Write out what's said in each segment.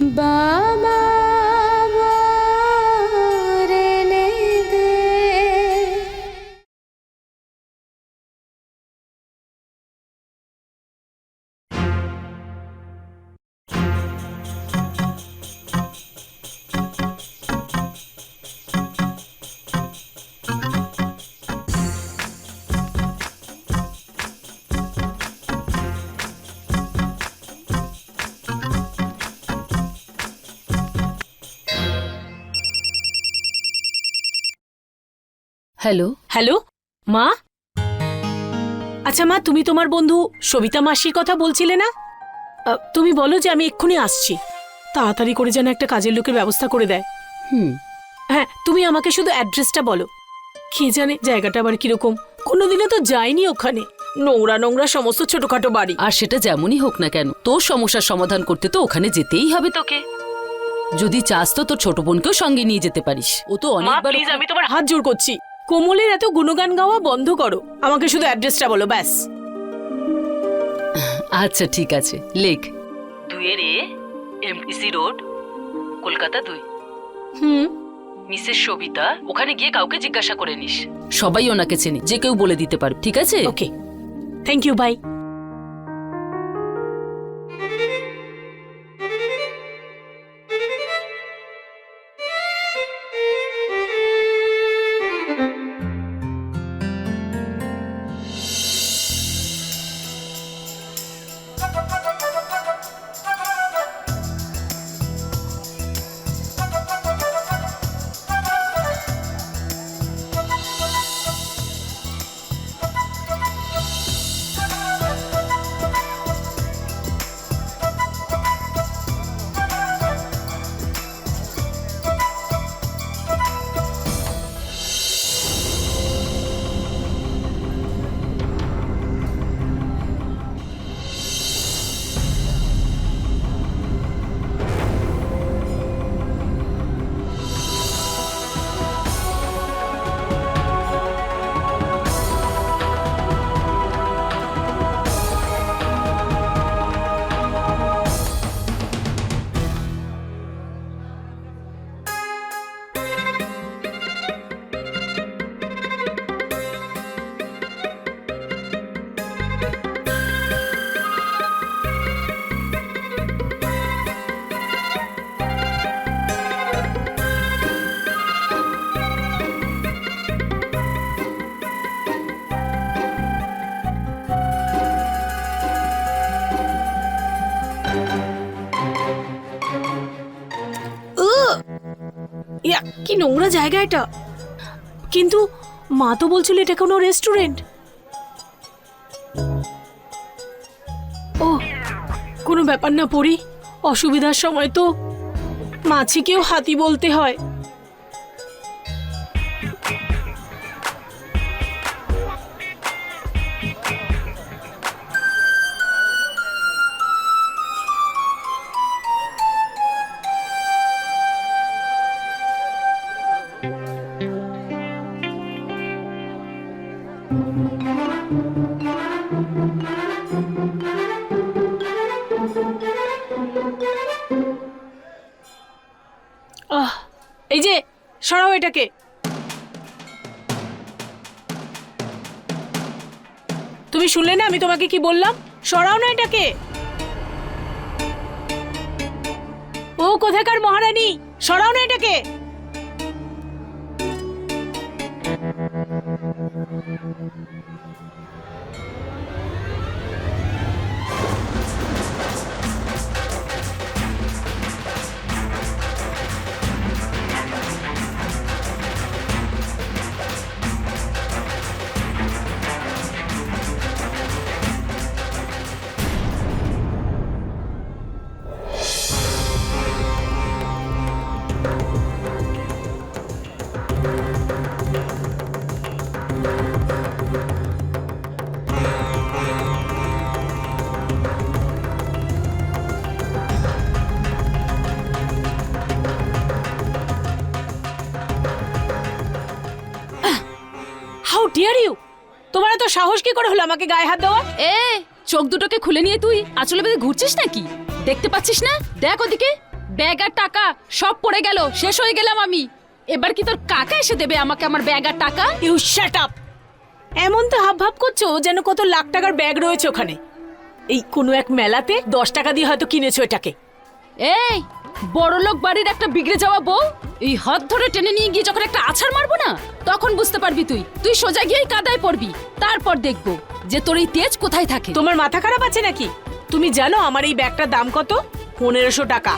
বাবা hello? Hello? মা? আচ্ছা মা তুমি তোমার বন্ধু সবিতা মাসির কথা বলছিলে না? তুমি বলো যে আমি এক্ষুনি আসছি। তাড়াতাড়ি করে যেন একটা কাজের লোকের ব্যবস্থা করে দেয়। হুম। হ্যাঁ তুমি আমাকে শুধু অ্যাড্রেসটা বলো। কে জানে জায়গাটা আবার কীরকম? কোনোদিনও তো যাইনি ওখানে। নোংরা নোংরা সমস্ত ছোটখাটো বাড়ি। আর সেটা যেমনই হোক না কেন তোর সমস্যার সমাধান করতে তো ওখানে যেতেই হবে তোকে। যদি চাস তো তোর ছোট বোনকেও সঙ্গে নিয়ে যেতে পারিস। ও তো অনেকবার আমি তোমার হাত জোর করছি। কোমলের এত গুণগান গাওয়া বন্ধ করো। আমাকে শুধু অ্যাড্রেসটা বলো ব্যাস। আচ্ছা ঠিক আছে লেখ। দুয়ের এ এমটিসি রোড কলকাতা দুই। হুম। মিসেস সবিতা ওখানে গিয়ে কাউকে জিজ্ঞাসা করে নিস। সবাই ওনাকে চেনে যে কেউ বলে দিতে পারবে ঠিক আছে? ওকে। থ্যাংক ইউ বাই নোংরা জায়গা এটা? কিন্তু মা তো বলছিল এটা কোনো রেস্টুরেন্ট ও, কোনো ব্যাপার না পড়ি। অসুবিধার সময় তো মাছিকেও হাতি বলতে হয়। এটাকে। তুমি শুনলে না আমি তোমাকে কি বললাম? সরাও না এটাকে। ও কোথাকার মহারানী? সরাও না এটাকে। হাউ ডিয়ার ইউ তোমার এত সাহস কি করে হলো আমাকে গায়ে হাত দেওয়া এ, চোখ দুটোকে খুলে নিয়ে তুই আচলে বেঁধে ঘুরছিস নাকি? দেখতে পাচ্ছিস না? দেখ ওদিকে। ব্যাগ আর টাকা সব পড়ে গেল, শেষ হয়ে গেলাম আমি। এবার কি তোর কাকা এসে দেবে আমাকে আমার ব্যাগ আর টাকা? ইউ শ্যাট আপ এমন তো হাব ভাব করছ যেন কত লাখ টাকার ব্যাগ রয়েছে ওখানে। এই কোনো এক মেলাতে দশ টাকা দিয়ে হয়তো কিনেছো এটাকে। এই বড় লোক বাড়ির একটা বিগড়ে যাওয়া বউ? এই হাত ধরে টেনে নিয়ে গিয়ে যখন একটা আছাড় মারবো না তখন বুঝতে পারবি তুই। তুই সোজা গিয়ে ওই কাদায় পড়বি। তারপর দেখব যে তোর এই তেজ কোথায় থাকে। তোমার মাথা খারাপ আছে নাকি? তুমি জানো আমার এই ব্যাগটার দাম কত? পনেরোশো টাকা।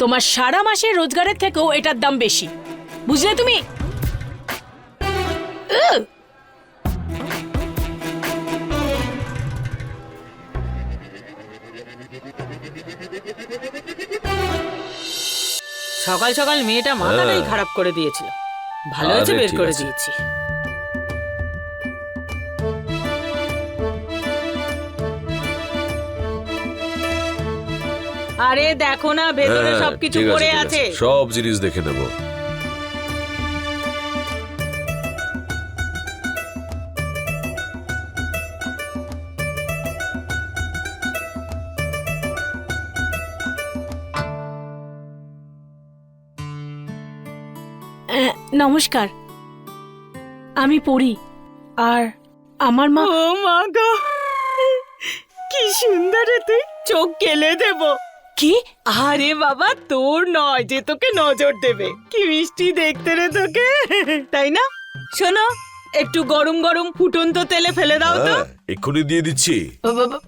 তোমার সারা মাসের রোজগারের থেকেও এটার দাম বেশি। বুঝলে তুমি? সকাল সকাল মেয়েটা মাথাটাই হ্যাঁ। খারাপ করে দিয়েছিল। ভালো হয়েছে বের করে দিয়েছি। আরে দেখো না ভেতরে হ্যাঁ, সবকিছু পড়ে আছে। সব জিনিস দেখে নেব। নমস্কার। আমি পড়ি। আর আমার মা ও মা গো! কি সুন্দর রে তুই। চোখ কেলে দেব। কি? আরে বাবা তোর নয় যে তোকে নজর দেবে। কি মিষ্টি দেখতে রে তোকে। তাই না? শোনো একটু গরম গরম ফুটন্ত তেলে ফেলে দাও তো। হ্যাঁ, এক্ষুনি দিয়ে দিচ্ছি।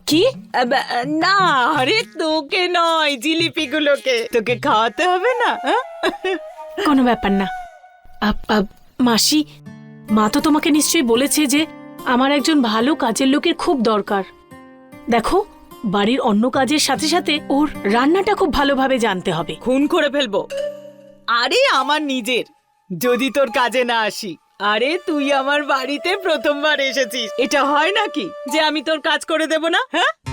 কি? আব, না আরে তোকে নয় জিলিপিগুলোকে। তোকে খাওয়াতে হবে না হ্যাঁ? কোনো ব্যাপার না। আপ- আপ- মাসি মা তো তোমাকে নিশ্চয়ই বলেছে যে আমার একজন ভালো কাজের লোকের খুব দরকার। দেখো বাড়ির অন্য কাজের সাথে সাথে ওর রান্নাটা খুব ভালোভাবে জানতে হবে। খুন করে ফেলব। আরে আমার নিজের। যদি তোর কাজে না আসি। আরে তুই আমার বাড়িতে প্রথমবার এসেছিস। এটা হয় নাকি যে আমি তোর কাজ করে দেব না? হ্যাঁ?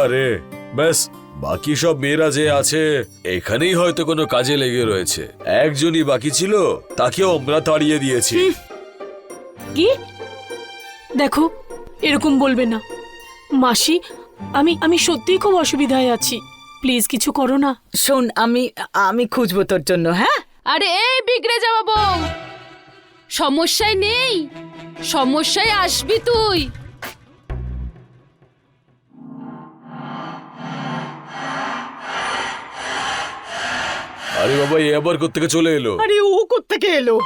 আরে ব্যাস বাকি সব মেয়েরা যে আছে এখানেই হয়তো কোনো কাজে লেগে রয়েছে। একজনই বাকি ছিল তাকেও আমরা তাড়িয়ে দিয়েছি। কি? দেখো এরকম বলবে না। মাসি আমি আমি সত্যিই খুব অসুবিধায় আছি। প্লিজ কিছু করো না। শোন আমি আমি খুঁজবো তোর জন্য হ্যাঁ? আরে এই বিগড়ে যাওয়া বউ! সমস্যায় নেই। সমস্যায় আসবি তুই। আরে বাবা এ আবার কোত্থেকে চলে এলো? আরে ও কোত্থেকে এলো?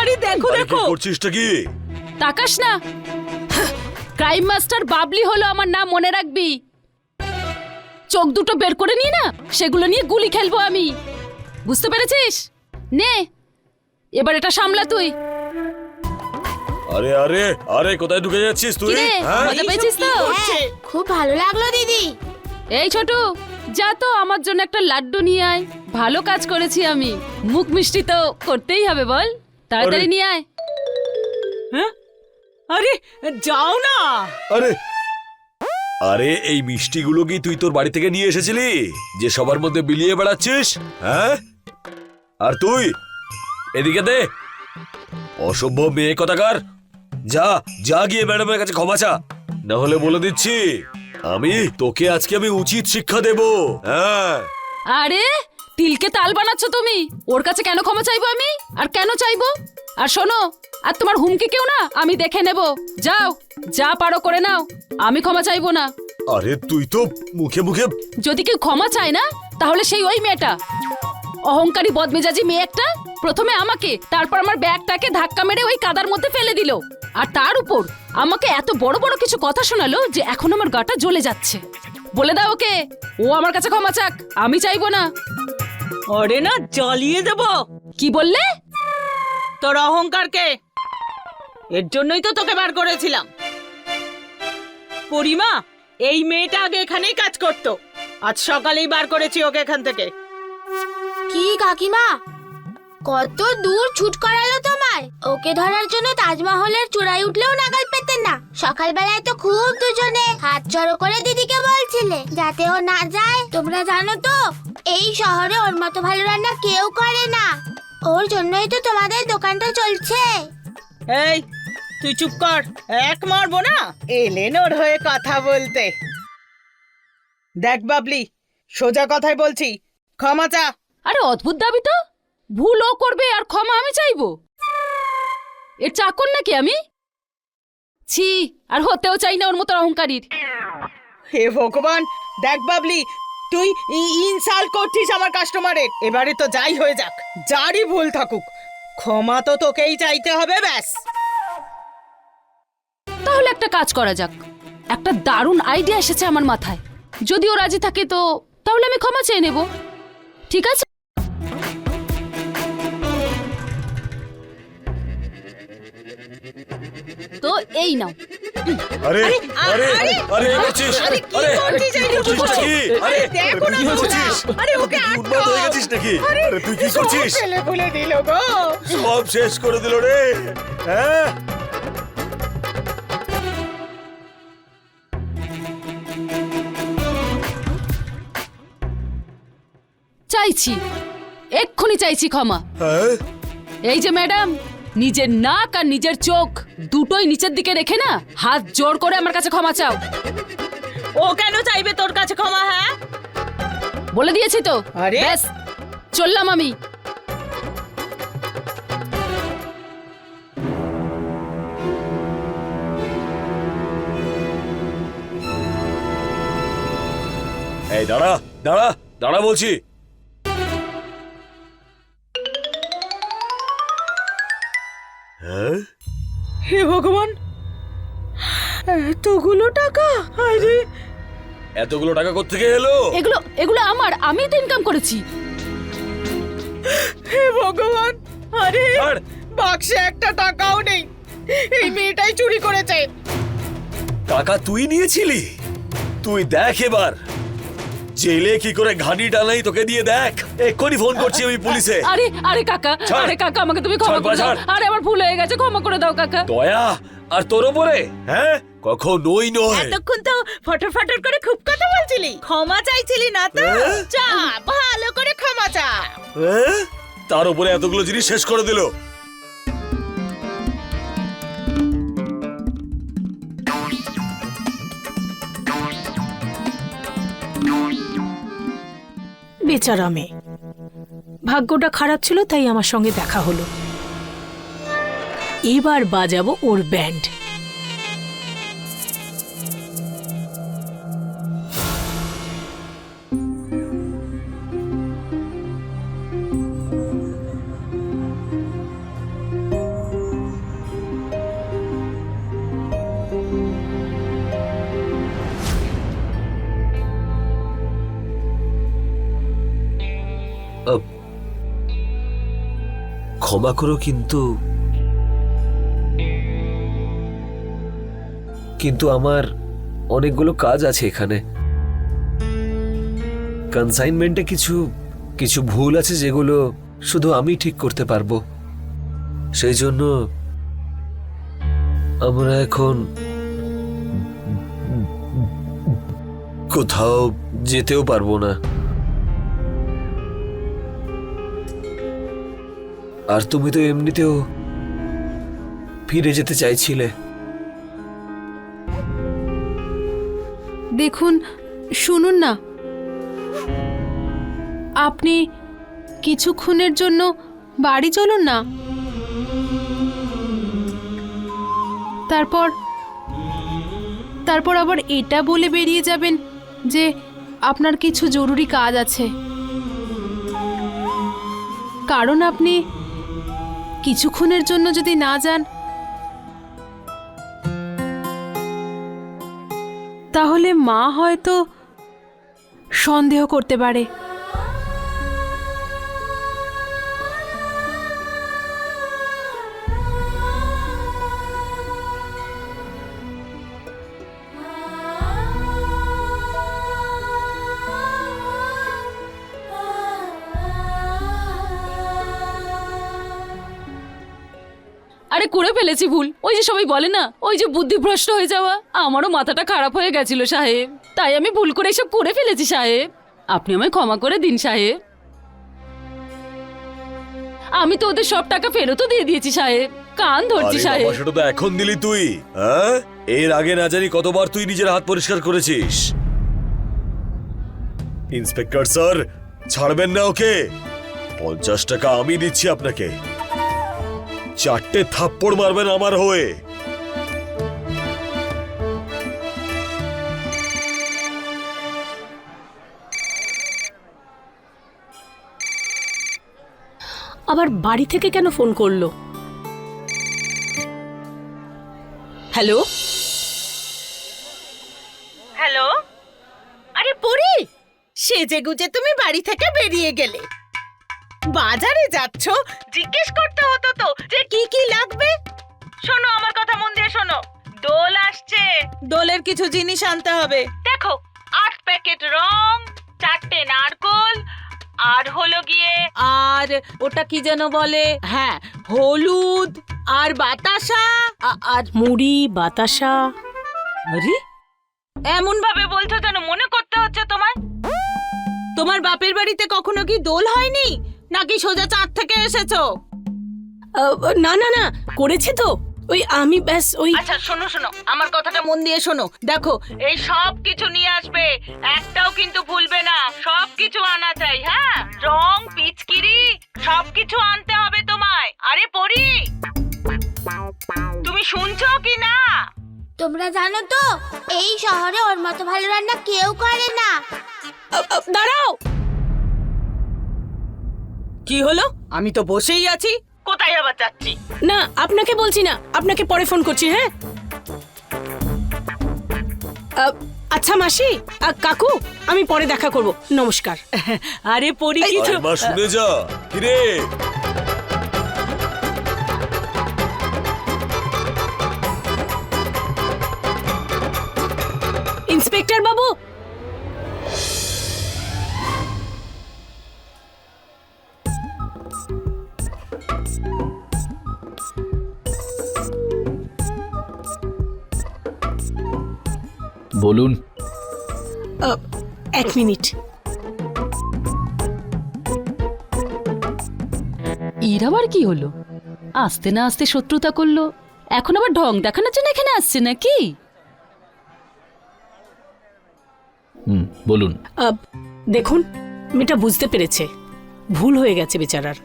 আরে দেখো দেখো। করছিসটা কি? তাকাস না। ক্রাইম মাস্টার বাবলি হলো আমার নাম মনে রাখবি। চোখ দুটো বের করে নিয়ে না সেগুলো নিয়ে গুলি খেলব আমি। বুঝতে পেরেছিস? নে। এবার এটা সামলা তুই। আরে আরে আরে কোথায় ঢুকে যাচ্ছিস তুই? কিরে হ্যাঁ? মজা পেয়েছিস তো? করছে? খুব ভালো লাগল দিদি। এই ছোটু যা তো আমার জন্য একটা লাড্ডু নিয়ে আয়। ভালো কাজ করেছি আমি। মুখ মিষ্টি তো করতেই হবে বল। তাড়াতাড়ি আরে- নিয়ে আয়। হ্যাঁ? আরে যাও না। আরে। আরে এই মিষ্টিগুলো কি তুই তোর বাড়ি থেকে নিয়ে এসেছিলি? যে সবার মধ্যে বিলিয়ে বেড়াচ্ছিস? হ্যাঁ? আর তুই? এদিকে দে। অসভ্য মেয়ে কথাকার? যা যা গিয়ে ম্যাডামের কাছে ক্ষমা চা। না হলে বলে দিচ্ছি আমি তোকে আজকে আমি উচিত শিক্ষা দেব। হ্যাঁ। আরে তিলকে তাল বানাচ্ছ তুমি? ওর কাছে কেন ক্ষমা চাইব আমি? আর কেন চাইব? আর শোনো আর তোমার হুমকি কেউ না? আমি দেখে নেব। যাও যা পারো করে নাও। আমি ক্ষমা চাইব না। আরে তুই তো মুখে মুখে যদি কেউ ক্ষমা চায় না তাহলে সেই ওই মেয়েটা। অহংকারী বদমেজাজি মেয়ে একটা প্রথমে আমাকে তারপর আমার ব্যাগটাকে ধাক্কা মেরে ওই কাদার মধ্যে ফেলে দিল। আর তার উপর আমাকে এত বড় বড় কিছু কথা শোনালো যে এখন আমার গাটা জ্বলে যাচ্ছে। বলে দাও ওকে ও আমার কাছে ক্ষমা চাক আমি চাইব না। ওরে না জ্বালিয়ে দেব। কি বললে? তোর অহংকারকে এর জন্যই তো তোকে বার করেছিলাম। পরিমা এই মেয়েটা আগে এখানেই কাজ করত। আজ সকালেই বার করেছি ওকে এখান থেকে। কি কাকিমা কত দূর ছুট করালো তোমায় ওকে ধরার জন্য তাজমহলের চূড়ায় উঠলেও নাগাল পেতেন না। সকালবেলায় তো খুব দুজনে হাত জড়ো করে দিদিকে বলছিলে যাতে ও না যায়। তোমরা জানো তো এই শহরে ওর মতো ভালো রান্না কেউ করে না। ওর জন্যই তো তোমাদের দোকানটা চলছে। এই তুই চুপ কর এক মারবো না? এলেন ওর হয়ে কথা বলতে। দেখ বাবলি সোজা কথাই বলছি ক্ষমা চা। আরে অদ্ভুত দাবি তো। ভুল ও করবে আর ক্ষমা আমি চাইব। এর চাকর নাকি আমি? ছি আর হতেও চাই না ওর মতো অহংকারীর। হে ভগবান দেখ বাবলি তুই ই- ইনসাল্ট করছিস আমার কাস্টমারের এবারে তো যাই হয়ে যাক যারই ভুল থাকুক। ক্ষমা তো তোকেই চাইতে হবে ব্যাস। তাহলে একটা কাজ করা যাক। একটা দারুণ আইডিয়া এসেছে আমার মাথায়। যদি ও রাজি থাকে তো তাহলে আমি ক্ষমা চেয়ে নেব। ঠিক আছে? এই নাও। আরে আরে আরে, করছিস আরে, কি আরে দেখো না আরে, ওকে আটকাও। হয়ে গেছিস নাকি? আরে তুই কি করছিস? ছেলে ভুলে দিল গো। সব শেষ করে দিল রে। হ্যাঁ? চাইছি। এক্ষুনি চাইছি ক্ষমা। হ্যাঁ? এই যে ম্যাডাম নিজের নাক আর নিজের চোখ দুটোই নিচের দিকে রেখে না হাত জোর করে আমার কাছে ক্ষমা চাও। ও কেন চাইবে তোর কাছে ক্ষমা হ্যাঁ? বলে দিয়েছি তো। আরে? ব্যাস চললাম আমি। এই দাঁড়া দাঁড়া দাঁড়া বলছি। হে ভগবান এতগুলো টাকা? আরে। এতগুলো টাকা কোত্থেকে এলো? এগুলো এগুলো আমার আমি তো ইনকাম করেছি। হে ভগবান আরে। বাক্সে একটা টাকাও নেই। এই মেয়েটাই চুরি করেছে। টাকা তুই নিয়েছিলি? তুই দেখ এবার। জেলে কি করে ঘানি টানাই তোকে দিয়ে দেখ? এক্ষুনি ফোন করছি আমি পুলিশে। আরে আরে কাকা ছাড়। আরে কাকা আমাকে তুমি ক্ষমা ছাড়, করে দাও। ছাড়। আরে আমার ভুল হয়ে গেছে ক্ষমা করে দাও কাকা। দয়া আর তোর ওপরে হ্যাঁ? কখনোই নয়। এতক্ষণ তো ফটর ফটর করে খুব কথা বলছিলি। ক্ষমা চাইছিলি না তো? হ্যাঁ? চা ভালো করে ক্ষমা চা। হ্যাঁ? তার উপরে এতগুলো জিনিস শেষ করে দিল। বেচারা মেয়ে ভাগ্যটা খারাপ ছিল তাই আমার সঙ্গে দেখা হলো। এবার বাজাবো ওর ব্যান্ড। ক্ষমা করো কিন্তু কিন্তু আমার অনেকগুলো কাজ আছে এখানে। কনসাইনমেন্টে কিছু কিছু ভুল আছে যেগুলো শুধু আমি ঠিক করতে পারব। সেই জন্য আমরা এখন কোথাও যেতেও পারব না। আর তুমি তো এমনিতেও ফিরে যেতে চাইছিলে। দেখুন, শুনুন না। আপনি কিছুক্ষণের জন্য বাড়ি চলুন না। তারপর তারপর আবার এটা বলে বেরিয়ে যাবেন যে আপনার কিছু জরুরি কাজ আছে। কারণ আপনি কিছুক্ষণের জন্য যদি না যান তাহলে মা হয়তো সন্দেহ করতে পারে। আরে করে ফেলেছি ভুল। ওই যে সবাই বলে না ওই যে বুদ্ধিভ্রষ্ট হয়ে যাওয়া আমারও মাথাটা খারাপ হয়ে গেছিল সাহেব। তাই আমি ভুল করে এসব করে ফেলেছি সাহেব। আপনি আমায় ক্ষমা করে দিন সাহেব। আমি তো ওদের সব টাকা ফেরতও দিয়ে দিয়েছি সাহেব। কান ধরছি সাহেব। সেটা তো এখন দিলি তুই হ্যাঁ? এর আগে না জানি কতবার তুই নিজের হাত পরিষ্কার করেছিস। ইন্সপেক্টর স্যার ছাড়বেন না ওকে? পঞ্চাশ টাকা আমি দিচ্ছি আপনাকে। চারটে থাপ্পড় মারবেন আমার হয়ে। আবার বাড়ি থেকে কেন ফোন করল? হ্যালো? হ্যালো? আরে পরি সেজে গুজে তুমি বাড়ি থেকে বেরিয়ে গেলে। বাজারে যাচ্ছ? জিজ্ঞেস করতে হতো তো যে কি কি লাগবে। শোনো আমার কথা মন দিয়ে শোনো। দোল আসছে। দোলের কিছু জিনিস আনতে হবে। দেখো আট প্যাকেট রং চারটে নারকোল আর হলো গিয়ে আর ওটা কি যেন বলে? হ্যাঁ হলুদ আর বাতাসা আর মুড়ি বাতাসা। আরে এমন ভাবে বলছো যেন মনে করতে হচ্ছে তোমার তোমার বাপের বাড়িতে কখনো কি দোল হয়নি? নাকি সোজা চাঁদ থেকে এসেছ? না না না করেছে তো। ওই আমি ব্যাস ওই আচ্ছা শোনো শোনো আমার কথাটা মন দিয়ে শোনো। দেখো এই সব কিছু নিয়ে আসবে একটাও কিন্তু ভুলবে না। সব কিছু আনা চাই হ্যাঁ? রং পিচকিরি সব কিছু আনতে হবে তোমায়। আরে পরি! তুমি শুনছো কি না? তোমরা জানো তো এই শহরে ওর মতো ভালো রান্না কেউ করে না। দাঁড়াও! কি হলো? আমি তো বসেই আছি। কোথায় আবার যাচ্ছি? না আপনাকে বলছি না আপনাকে পরে ফোন করছি হ্যাঁ? আহ, আচ্ছা মাসি আহ, কাকু আমি পরে দেখা করব। নমস্কার। আরে পরি আরে মা শুনে যা। কিরে? বলুন। এক মিনিট। এর আবার কি হলো? আসতে না আসতে শত্রুতা করল। এখন আবার ঢং দেখানোর জন্য এখানে আসছে নাকি? হুম বলুন। দেখুন মেয়েটা বুঝতে পেরেছে। ভুল হয়ে গেছে বেচারার।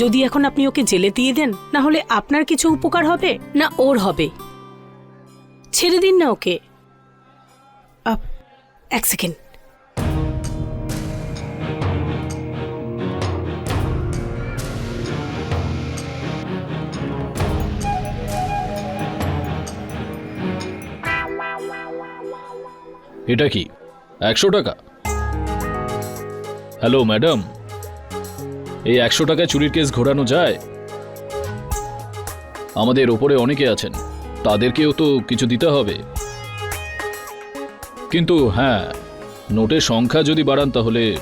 যদি এখন আপনি ওকে জেলে দিয়ে দেন না হলে আপনার কিছু উপকার হবে না ওর হবে? ছেড়ে দিন না ওকে। এক সেকেন্ড। এটা কি? একশো টাকা? Hello, madam. এই একশো টাকায় চুরির কেস ঘোরানো যায়? আমাদের ওপরে অনেকে আছেন। তাদেরকেও তো কিছু দিতে হবে। কিন্তু হ্যাঁ নোটের সংখ্যা যদি বাড়ান তাহলে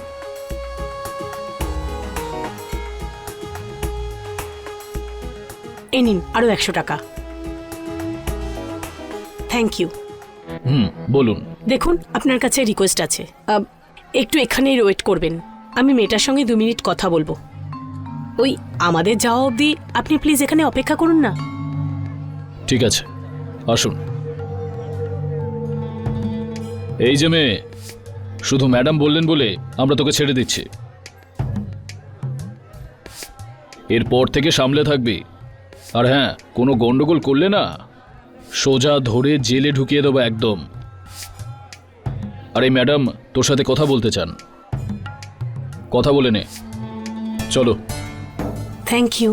এই নিন আরও একশো টাকা। থ্যাংক ইউ হুম বলুন। দেখুন আপনার কাছে রিকোয়েস্ট আছে। আহ, একটু এখানেই ওয়েট করবেন। আমি মেয়েটার সঙ্গে দু মিনিট কথা বলব। ওই আমাদের যাওয়া অবধি আপনি প্লিজ এখানে অপেক্ষা করুন না। ঠিক আছে। আসুন। এই যে মেয়ে, শুধু ম্যাডাম বললেন বলে আমরা তোকে ছেড়ে দিচ্ছি। এরপর থেকে সামলে থাকবি। আর হ্যাঁ কোনো গন্ডগোল করলে না, সোজা ধরে জেলে ঢুকিয়ে দেবো একদম। আর এই ম্যাডাম, তোর সাথে কথা বলতে চান। কথা বলে নে। চলো। থ্যাংক ইউ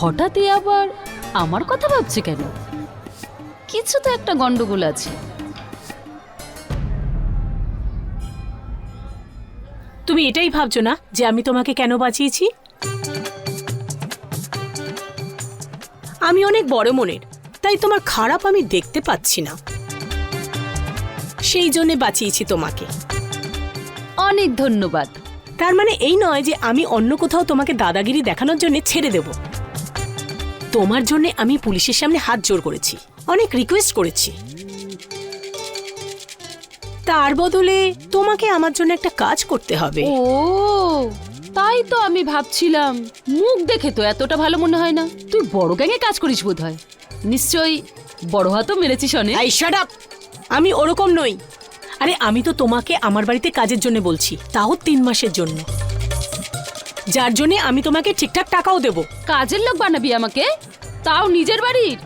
হঠাৎই আবার আমার কথা ভাবছে কেন? কিছু তো একটা গন্ডগোল আছে। তুমি এটাই ভাবছ না যে আমি তোমাকে কেন বাঁচিয়েছি? আমি অনেক বড় মনের তাই তোমার খারাপ আমি দেখতে পাচ্ছি না। সেই জন্যে বাঁচিয়েছি তোমাকে। অনেক ধন্যবাদ। তার মানে এই নয় যে আমি অন্য কোথাও তোমাকে দাদাগিরি দেখানোর জন্য ছেড়ে দেব। তোমার জন্য আমি পুলিশের সামনে হাত জোর করেছি। অনেক রিকোয়েস্ট করেছি। তার বদলে তোমাকে আমার জন্য একটা কাজ করতে হবে। ও তাই তো আমি ভাবছিলাম। মুখ দেখে তো এতটা ভালো মনে হয় না। তুই বড় গ্যাংয়ে কাজ করিস বোধ হয় নিশ্চয়ই বড় হাতও মেরেছিস অনেক। এই শাট আপ আমি ওরকম নই। আরে আমি তো তোমাকে আমার বাড়িতে কাজের জন্য বলছি তাও তিন মাসের জন্য। যার জন্য আমি তোমাকে ঠিকঠাক টাকাও দেবো। কাজের লোক বানাবি আমাকে? তাও নিজের বাড়ির?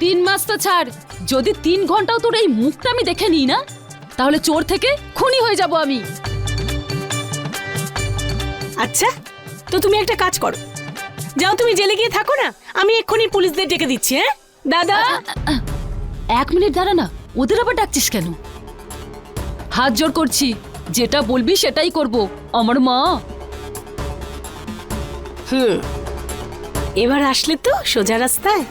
তিন মাস তো ছাড় যদি তিন ঘন্টাও তোর এই মুখটা আমি দেখে নিই না তাহলে চোর থেকে খুনি হয়ে যাব আমি। আচ্ছা তো তুমি একটা কাজ করো। যাও তুমি জেলে গিয়ে থাকো না আমি এক্ষুনি পুলিশদের ডেকে দিচ্ছি হ্যাঁ? দাদা! এক মিনিট দাঁড়া না ওদের আবার ডাকছিস কেন? হাত জোর করছি যেটা বলবি সেটাই করব আমার মা। হুম। এবার আসলে তো সোজা রাস্তায়।